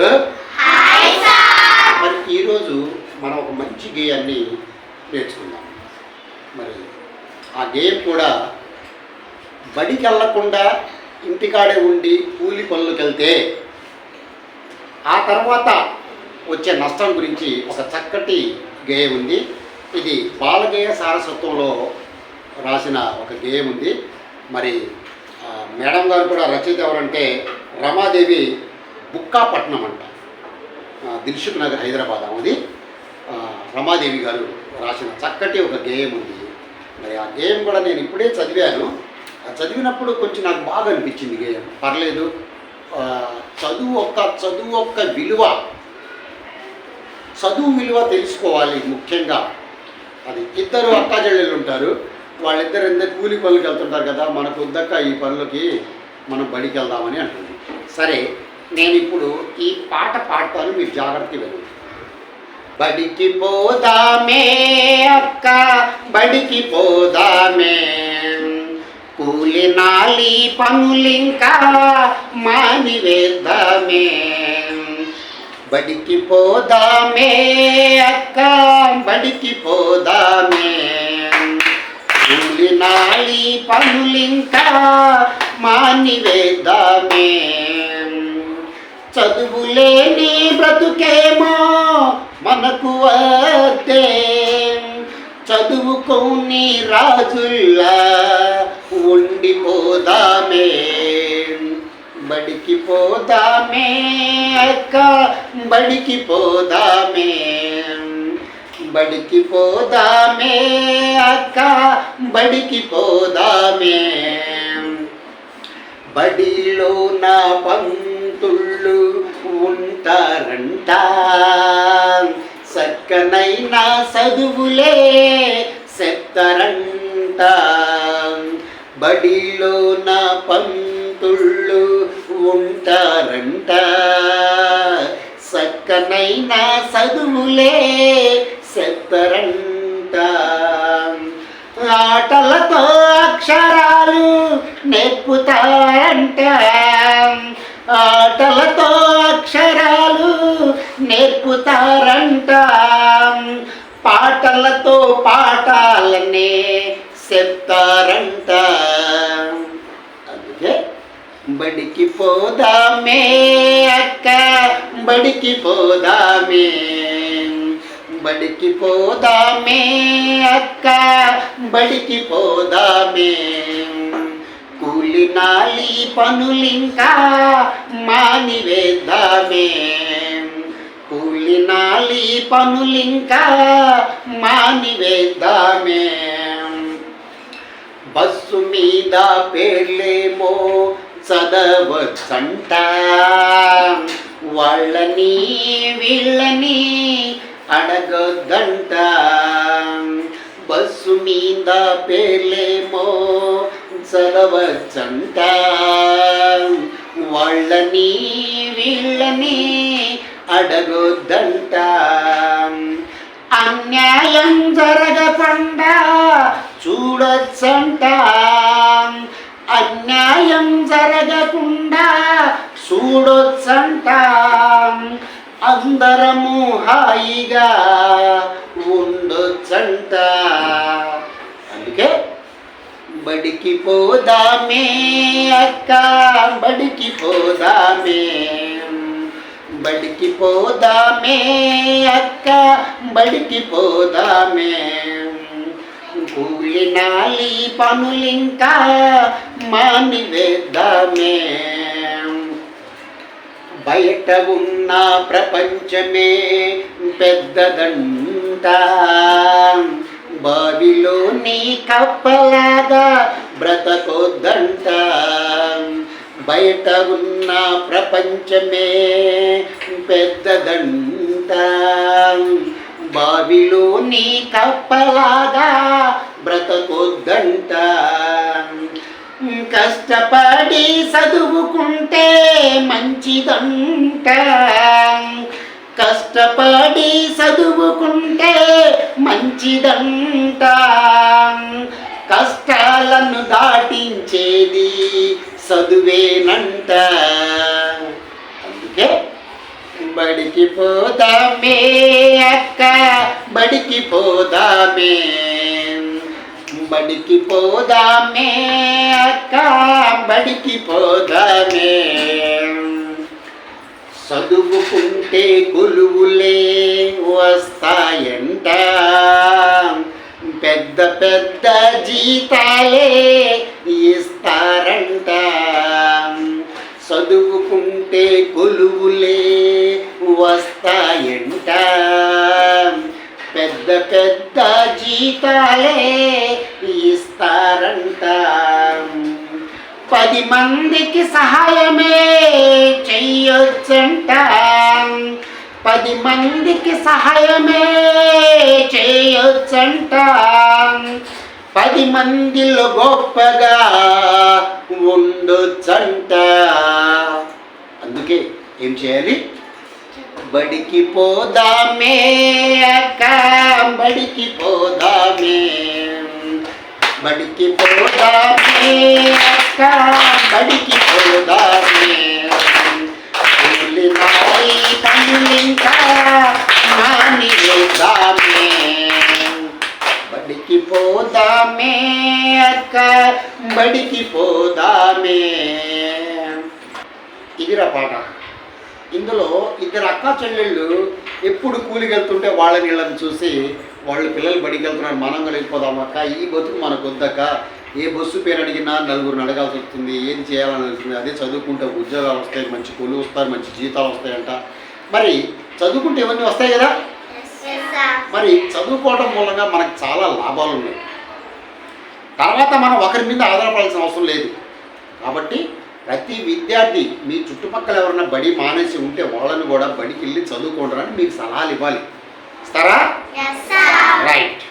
పిల్లలు మరి ఈరోజు మనం ఒక మంచి గేయాన్ని నేర్చుకుందాం. మరి ఆ గేయం కూడా బడికి వెళ్ళకుండా ఇంటికాడే ఉండి కూలి పనులకు వెళ్తే ఆ తర్వాత వచ్చే నష్టం గురించి ఒక చక్కటి గేయం ఉంది. ఇది బాలగేయ సారస్వత్వంలో రాసిన ఒక గేయం ఉంది. మరి మేడం గారు కూడా రచయిత ఎవరంటే రమాదేవి బుక్కాపట్నం అంట. దిల్షుక్ దిల్సుఖ్ నగర్ హైదరాబాద్ అది రమాదేవి గారు రాసిన చక్కటి ఒక గేయం ఉంది. మరి ఆ గేయం కూడా నేను ఇప్పుడే చదివాను. చదివినప్పుడు కొంచెం నాకు బాగా అనిపించింది గేయం పర్లేదు. చదువు ఒక్క చదువు ఒక్క విలువ. చదువు విలువ తెలుసుకోవాలి ముఖ్యంగా. అది ఇద్దరు అక్కాజెళ్ళలు ఉంటారు. వాళ్ళిద్దరు ఎందుకు కూలి పనులకు వెళ్తుంటారు కదా మనకు వద్దక్క ఈ పనులకి మనం బడికి వెళ్దామని అంటుంది. సరే నేను ఇప్పుడు ఈ పాట పాడతాను మీరు జాగ్రత్త వినండి. బడికి పోదామే అక్క బడికి పోదామే కూలి నాలి పనులింకా మానివేద్దామే. బడికి పోదామే అక్క బడికి పోదామే కూలి నాలి పనులింకా మానివేద్దామే. చదువులేని బ్రతుకేమో మనకు వద్దే చదువుకోని రాజుల్లా ఉండిపోదామే. బడికి పోదామే అక్క బడికి పోదామే బడికి పోదామే అక్క బడికి పోదామే బడిలో నా పంతుళ్ళు ఉంటారంట. సక్కనైనా చదువులే చెప్తారంట బడిలో నా పంతుళ్ళు ఉంటారంట. సక్కనైనా చదువులే చెప్తారంట ఆటలతో అక్షరాలు నేర్పుతారంట నేర్పుతారంట పాటలతో పాఠాలనే చెప్తారంట. బడికి పోదామే అక్క బడికి పోదామే. బడికి పోదామే అక్క బడికి పోదామే. కూలి నాలి పనులింకా మానివేద్దామే. కూలి నాలి పనులింకా మానివేద్దామే. బస్సు మీద పేర్లేమో చదవచ్చంట. వాళ్ళని వీళ్ళని అడగొద్దంట. బస్సు మీద పేర్లేమో చదవచ్చంట. వాళ్ళని వీళ్ళని అడగొద్దంట. అన్యాయం జరగకుండా చూడొచ్చంట. అన్యాయం జరగకుండా చూడొచ్చంట. అందరము హాయిగా ఉండొచ్చంట. అందుకే బడికి పోదామే అక్క బడికి పోదామే. బడికి పోదామే అక్క బడికి పోదామే. కూలినాలి పనులింకా మానివేద్దామే. బయట ఉన్న ప్రపంచమే పెద్దదంట బావిలోని కప్పలాగా బ్రత బయట ఉన్న ప్రపంచమే పెద్దదంట. బావిలోని కప్పలాగా బ్రతకొద్దంట. కష్టపడి చదువుకుంటే మంచిదంట. కష్టపడి చదువుకుంటే మంచిదంట. చదువేనంట. అందుకే బడికి పోదామే అక్క బడికి పోదామే. బడికి పోదామే అక్క బడికి పోదామే. చదువుకుంటే కొలువులే వస్తాయంట. పెద్ద పెద్ద జీతాలే ఉంటే కొలువులే వస్తాయంట. పెద్ద పెద్ద జీతాలే ఇస్తారంట. పది మందికి సహాయమే చెయ్యొచ్చంట. పది మందికి సహాయమే చేయొచ్చంట పది మందిలో గొప్పగా ఉండొచ్చంట. అందుకే ఏం చేయాలి? బడికి పోదామే అక్క బడికి పోదామే బడికి పోదామే అక్క బడికి పోదామే కూలినాయి పనులింకా మానివేద్దామే బడికి పోదామే అక్క బడికి పోదామే ఇదిరా పాట ఇందులో ఇద్దరు అక్క చెల్లెళ్ళు ఎప్పుడు కూలికి వెళ్తుంటే వాళ్ళని చూసి వాళ్ళు పిల్లలు బడికి వెళ్తున్నారు మనం కూడా వెళ్ళిపోదాం అక్క ఈ బతుకు మనకు వద్దక్క. ఏ బస్సు పేరు అడిగినా నలుగురిని అడగాల్సి వస్తుంది ఏం చేయాలని వస్తుంది అదే చదువుకుంటే ఉద్యోగాలు వస్తాయి మంచి కొలు వస్తారు మంచి జీతాలు వస్తాయంట. మరి చదువుకుంటే ఇవన్నీ వస్తాయి కదా? మరి చదువుకోవడం మూలంగా మనకు చాలా లాభాలు ఉన్నాయి. తర్వాత మనం ఒకరి మీద ఆధారపడాల్సిన అవసరం లేదు. కాబట్టి ప్రతి విద్యార్థి మీ చుట్టుపక్కల ఎవరైనా బడి మానేసి ఉంటే వాళ్ళని కూడా బడికి వెళ్ళి చదువుకుంటారని మీకు సలహాలు ఇవ్వాలి. ఇస్తారా? రైట్